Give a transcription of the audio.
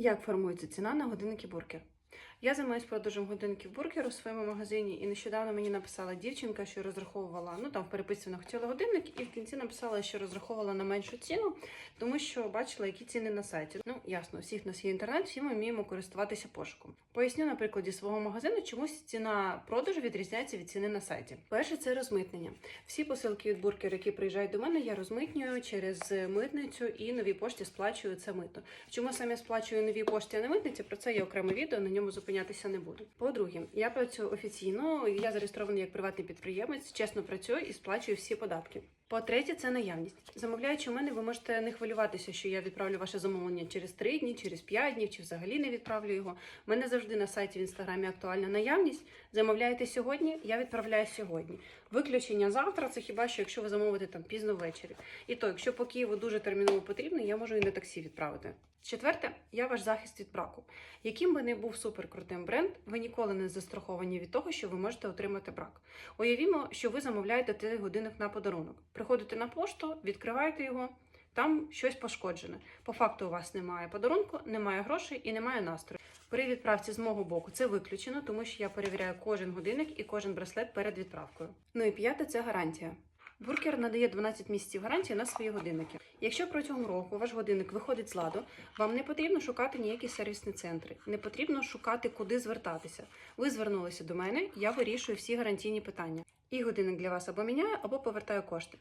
Як формується ціна на годинники бургер? Я займаюся продажем годинників бургер у своєму магазині, і нещодавно мені написала дівчинка, що розраховувала, ну там в переписці вона хотіла годинник, і в кінці написала, що розраховувала на меншу ціну, тому що бачила, які ціни на сайті. Ну ясно, всіх в нас є інтернет, всі ми вміємо користуватися пошуком. Поясню на прикладі свого магазину, чомусь ціна продажу відрізняється від ціни на сайті. Перше це розмитнення. Всі посилки від бургер, які приїжджають до мене, я розмитнюю через митницю і новій пошті сплачую це мито. Чому саме сплачую новій пошті, а не митниці? Про це є окреме відео, на ньому зупинятися не буду. По-друге, я працюю офіційно, я зареєстрований як приватний підприємець, чесно працюю і сплачую всі податки. По-третє, це наявність. Замовляючи у мене, ви можете не хвилюватися, що я відправлю ваше замовлення через 3 дні, через 5 днів, чи взагалі не відправлю його. У мене завжди на сайті в інстаграмі актуальна наявність. Замовляєте сьогодні, я відправляю сьогодні. Виключення завтра це хіба що якщо ви замовите там пізно ввечері. І то, якщо по Києву дуже терміново потрібно, я можу і на таксі відправити. Четверте, я ваш захист від браку. Яким би не був суперкрутим бренд, ви ніколи не застраховані від того, що ви можете отримати брак. Уявімо, що ви замовляєте цей годинник на подарунок. Приходите на пошту, відкриваєте його. Там щось пошкоджене. По факту у вас немає подарунку, немає грошей і немає настрою. При відправці з мого боку це виключено, тому що я перевіряю кожен годинник і кожен браслет перед відправкою. Ну і п'яте це гарантія. Буркер надає 12 місяців гарантії на свої годинники. Якщо протягом року ваш годинник виходить з ладу, вам не потрібно шукати ніякі сервісні центри, не потрібно шукати, куди звертатися. Ви звернулися до мене, я вирішую всі гарантійні питання. І годинник для вас або міняю, або повертаю кошти.